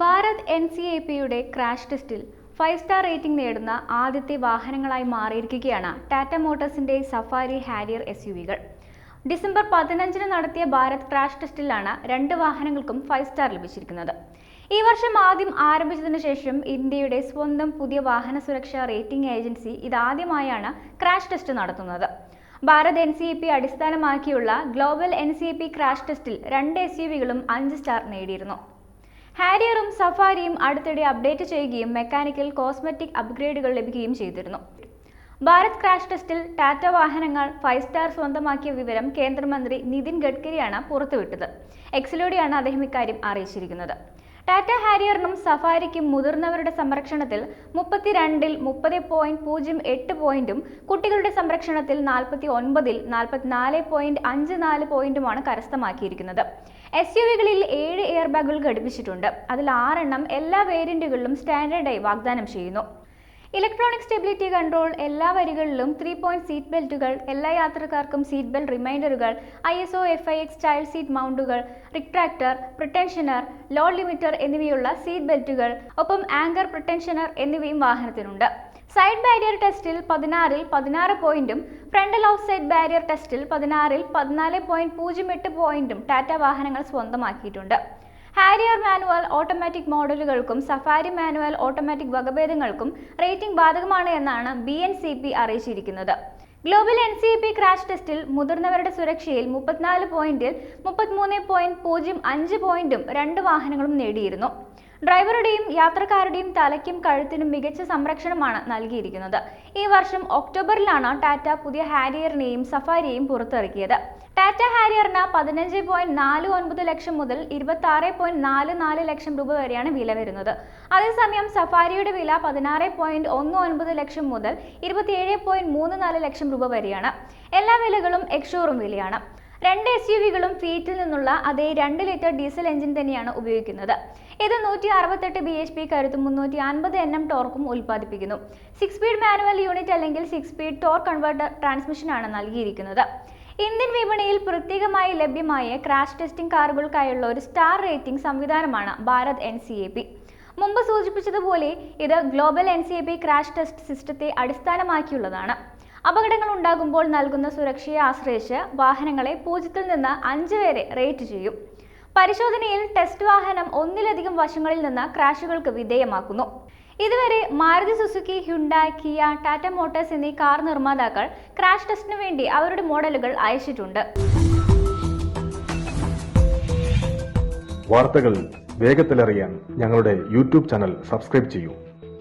Bharat N C A പിയുടെ crash ടെസ്റ്റിൽ five star rating നേടുന്ന ആദ്യത്തെ വാഹനങ്ങളായി മാറിയിരിക്കുകയാണ് ടാറ്റ മോട്ടോഴ്സിന്റെ സഫാരി ഹാരിയർ എസ് യു വികൾ. ഡിസംബർ പതിനഞ്ചിന് നടത്തിയ ഭാരത് ക്രാഷ് ടെസ്റ്റിലാണ് രണ്ട് വാഹനങ്ങൾക്കും ഫൈവ് സ്റ്റാർ ലഭിച്ചിരിക്കുന്നത്. ഈ വർഷം ആദ്യം ആരംഭിച്ചതിനു ശേഷം ഇന്ത്യയുടെ സ്വന്തം പുതിയ വാഹന സുരക്ഷാ റേറ്റിംഗ് ഏജൻസി ഇതാദ്യമായാണ് ക്രാഷ് ടെസ്റ്റ് നടത്തുന്നത്. Bharat N C E P അടിസ്ഥാനമാക്കിയുള്ള global N C E P crash ടെസ്റ്റിൽ രണ്ട് എസ് യു വികളും അഞ്ച് സ്റ്റാർ നേടിയിരുന്നു. ഹാരിയറും സഫാരിയും അടുത്തിടെ അപ്ഡേറ്റ് ചെയ്യുകയും മെക്കാനിക്കൽ കോസ്മെറ്റിക് അപ്ഗ്രേഡുകൾ ലഭിക്കുകയും ചെയ്തിരുന്നു. ഭാരത് ക്രാഷ് ടെസ്റ്റിൽ ടാറ്റ വാഹനങ്ങൾ ഫൈവ് സ്റ്റാർ സ്വന്തമാക്കിയ വിവരം കേന്ദ്രമന്ത്രി നിതിൻ ഗഡ്കരിയാണ് പുറത്തുവിട്ടത്. എക്സിലൂടെയാണ് അദ്ദേഹം ഇക്കാര്യം അറിയിച്ചിരിക്കുന്നത്. ടാറ്റ ഹാരിയറിനും സഫാരിക്കും മുതിർന്നവരുടെ സംരക്ഷണത്തിൽ മുപ്പത്തിരണ്ടിൽ മുപ്പത് പോയിന്റ് പൂജ്യം എട്ട് പോയിന്റും കുട്ടികളുടെ സംരക്ഷണത്തിൽ നാൽപ്പത്തി ഒൻപതിൽ നാൽപ്പത്തിനാല് പോയിന്റ് അഞ്ച് നാല് പോയിന്റുമാണ് കരസ്ഥമാക്കിയിരിക്കുന്നത്. എസ് യു വികളിൽ ഏഴ് എയർ ബാഗുകൾ ഘടിപ്പിച്ചിട്ടുണ്ട്. അതിൽ ആറെണ്ണം എല്ലാ വേരിയന്റുകളിലും സ്റ്റാൻഡേർഡായി വാഗ്ദാനം ചെയ്യുന്നു. ഇലക്ട്രോണിക് സ്റ്റെബിലിറ്റി കൺട്രോൾ എല്ലാ വരികളിലും ത്രീ പോയിന്റ് സീറ്റ് ബെൽറ്റുകൾ എല്ലാ യാത്രക്കാർക്കും seat belt റിമൈൻഡറുകൾ I S O F I X child seat മൗണ്ടുകൾ retractor pretensioner load limiter എന്നിവയുള്ള സീറ്റ് ബെൽറ്റുകൾ ഒപ്പം ആങ്കർ പ്രൊട്ടൻഷനർ എന്നിവയും വാഹനത്തിനുണ്ട്. സൈഡ് ബാരിയർ ടെസ്റ്റിൽ പതിനാറിൽ പതിനാറ് പോയിന്റും ഫ്രണ്ടൽ ഓഫ് സൈഡ് ബാരിയർ ടെസ്റ്റിൽ പതിനാറിൽ പതിനാല് പോയിന്റ് പൂജ്യം എട്ട് പോയിന്റും ടാറ്റ വാഹനങ്ങൾ സ്വന്തമാക്കിയിട്ടുണ്ട്. ഹാരിയർ മാനുവൽ ഓട്ടോമാറ്റിക് മോഡലുകൾക്കും സഫാരി മാനുവൽ ഓട്ടോമാറ്റിക് വകഭേദങ്ങൾക്കും റേറ്റിംഗ് ബാധകമാണ് എന്നാണ് ബി എൻ സി പി അറിയിച്ചിരിക്കുന്നത്. Global N C P crash ടെസ്റ്റിൽ മുതിർന്നവരുടെ സുരക്ഷയിൽ മുപ്പത്തിനാല് പോയിന്റിൽ മുപ്പത്തിമൂന്ന് പോയിന്റ് പൂജ്യം അഞ്ച് പോയിന്റും രണ്ട് വാഹനങ്ങളും നേടിയിരുന്നു. ഡ്രൈവറുടെയും യാത്രക്കാരുടെയും തലയ്ക്കും കഴുത്തിനും മികച്ച സംരക്ഷണമാണ് നൽകിയിരിക്കുന്നത്. ഈ വർഷം ഒക്ടോബറിലാണ് ടാറ്റ പുതിയ ഹാരിയറിനെയും സഫാരിയെയും പുറത്തിറക്കിയത്. ടാറ്റ ഹാരിയറിന് പതിനഞ്ച് പോയിന്റ് നാല് ഒൻപത് ലക്ഷം മുതൽ ഇരുപത്തി ആറ് പോയിന്റ് നാല് നാല് ലക്ഷം രൂപ വരെയാണ് വില വരുന്നത്. അതേസമയം സഫാരിയുടെ വില പതിനാറ് പോയിന്റ് ഒന്ന് ഒൻപത് ലക്ഷം മുതൽ ഇരുപത്തിയേഴ് പോയിന്റ് മൂന്ന് നാല് ലക്ഷം രൂപ വരെയാണ്. എല്ലാ വിലകളും എക്സ്ഷോറും വിലയാണ്. രണ്ട് എസ് യു വികളും ഫീറ്റിൽ നിന്നുള്ള അതേ രണ്ട് ലിറ്റർ ഡീസൽ എഞ്ചിൻ തന്നെയാണ് ഉപയോഗിക്കുന്നത്. ഇത് നൂറ്റി അറുപത്തെട്ട് ബി എച്ച് പി കരുത്തും മുന്നൂറ്റി അൻപത് എൻ എം ടോർക്കും ഉൽപ്പാദിപ്പിക്കുന്നു. സിക്സ് സ്പീഡ് മാനുവൽ യൂണിറ്റ് അല്ലെങ്കിൽ സിക്സ് സ്പീഡ് ടോർക്ക് കൺവേർട്ടർ ട്രാൻസ്മിഷനാണ് നൽകിയിരിക്കുന്നത്. ഇന്ത്യൻ വിപണിയിൽ പ്രത്യേകമായി ലഭ്യമായ ക്രാഷ് ടെസ്റ്റിംഗ് കാറുകൾക്കായുള്ള ഒരു സ്റ്റാർ റേറ്റിംഗ് സംവിധാനമാണ് Bharat N C A P മുമ്പ് സൂചിപ്പിച്ചതുപോലെ ഇത് global N C A P crash test സിസ്റ്റത്തെ അടിസ്ഥാനമാക്കിയുള്ളതാണ്. അപകടങ്ങൾ ഉണ്ടാകുമ്പോൾ നൽകുന്ന സുരക്ഷയെ ആശ്രയിച്ച് വാഹനങ്ങളെ പൂജ്യത്തിൽ നിന്ന് അഞ്ച് വരെ റേറ്റ് ചെയ്യും. പരിശോധനയിൽ ടെസ്റ്റ് വാഹനം ഒന്നിലധികം വശങ്ങളിൽ നിന്ന് ക്രാഷുകൾക്ക് വിധേയമാക്കുന്നു. ഇതുവരെ Maruti Suzuki Hyundai Kia Tata Motors എന്നീ കാർ നിർമ്മാതാക്കൾ ക്രാഷ് ടെസ്റ്റിന് വേണ്ടി അവരുടെ മോഡലുകൾ അയച്ചിട്ടുണ്ട്. വാർത്തകൾ വേഗത്തിലറിയാൻ ഞങ്ങളുടെ യൂട്യൂബ് ചാനൽ സബ്സ്ക്രൈബ് ചെയ്യൂ.